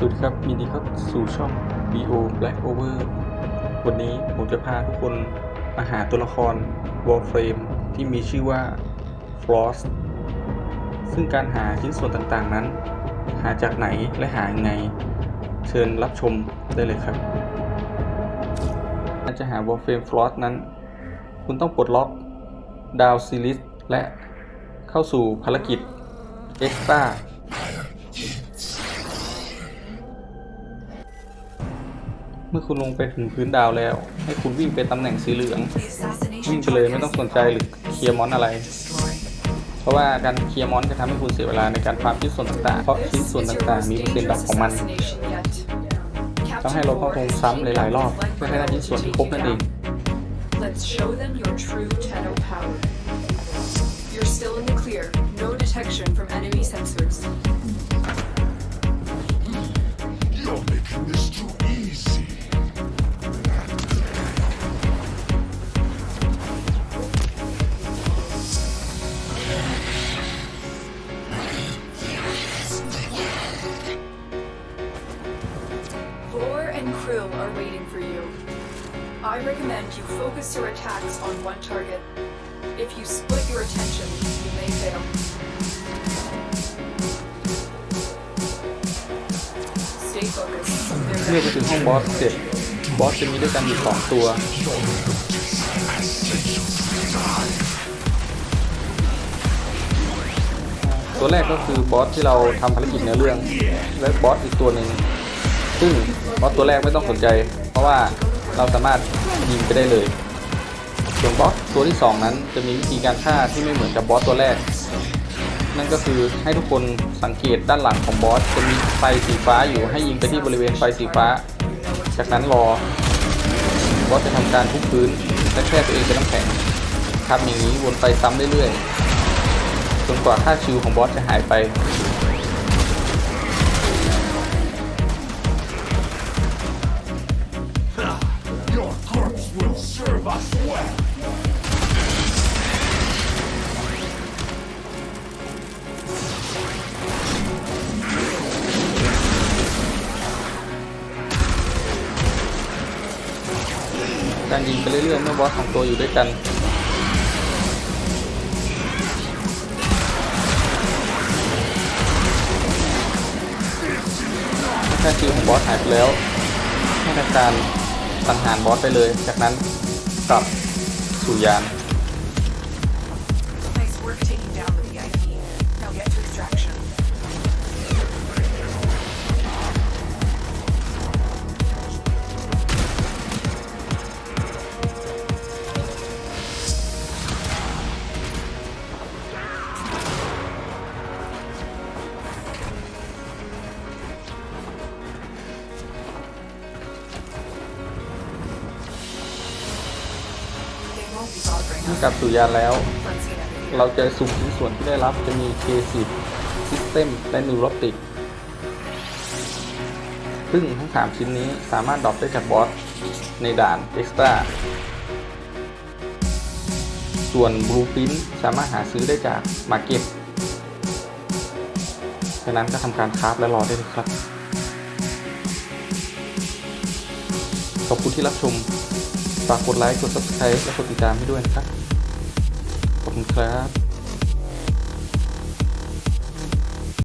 สวัสดีครับยินดีครับสู่ช่อง BO Black Over วันนี้ผมจะพาทุกคนมาหาตัวละคร Warframe ที่มีชื่อว่า Frost ซึ่งการหาชิ้นส่วนต่างๆนั้น หาจากไหนและหายังไง เชิญรับชมได้เลยครับการจะหา Warframe Frost นั้น คุณต้องปลดล็อกดาวซีลิสและเข้าสู่ภารกิจ Extra เมื่อคุณลงไปถึงพื้นดาวแล้ว ให้คุณวิ่งไปตำแหน่งสีเหลือง วิ่งไปเลยไม่ต้องสนใจหรือเคลียร์มอนอะไร เพราะว่าการเคลียร์มอนจะทำให้คุณเสียเวลาในการฟาร์มชิ้นส่วนต่างๆ เพราะชิ้นส่วนต่างๆมีเปอร์เซ็นต์ดรอปของมันต้องให้เราเข้าคงซ้ำหลายๆรอบเพื่อให้ได้ชิ้นส่วนที่ครบนั่นเอง Let's show them your true Tenno power. You're still in the clear. No detection from enemy sensors. Vor and Krill are waiting for you. I recommend you focus your attacks on one target. If you split your attention, you may fail. Stay focused. เมื่อ They're ไปถึงห้องบอสเสร็จบอสจะมีด้วยกันอยู่สองตัว ตัวแรกก็คือบอสที่เราทำภารกิจในเรื่อง และบอสอีกตัวหนึ่ง ซึ่งบอสตัวแรกไม่ต้องสนใจ เพราะว่าเราสามารถยิงไปได้เลยส่วนบอสตัวที่สองนั้นจะมีวิธีการฆ่าที่ไม่เหมือนกับบอสตัวแรก นั่นก็คือให้ทุกคนสังเกตด้านหลังของบอสจะมีไฟสีฟ้าอยู่ให้ยิงไปที่บริเวณไฟสีฟ้า จากนั้นรอบอสจะทำการทุบพื้นและแช่ตัวเองเป็นน้ำแข็งทำอย่างนี้วนไปซ้ำเรื่อยๆจนกว่าค่าชิวของบอสจะหายไป การยิงไปเรื่อยๆเมื่อบอสสองตัวอยู่ด้วยกันถ้าคิวของบอสหายไปแล้ว ให้ทำการสังหารบอสไปเลย จากนั้น กลับสู่ยาน Nice work taking down the VIP. Now get to extraction. เมื่อกลับสู่ยานแล้ว เราจะสุ่มชิ้นส่วนที่ได้รับจะมี K10 System และ Neurotic ซึ่งทั้ง 3 ชิ้นนี้สามารถดรอปได้จากบอส ในด่าน Extra ส่วน Blueprint สามารถหาซื้อได้จาก Market ฉะนั้นก็ทำการคราฟและรอได้เลยครับ ขอบคุณที่รับชม ฝากกดไลค์ กด Subscribe และกดติดตามให้ด้วยนะครับ ขอบคุณครับ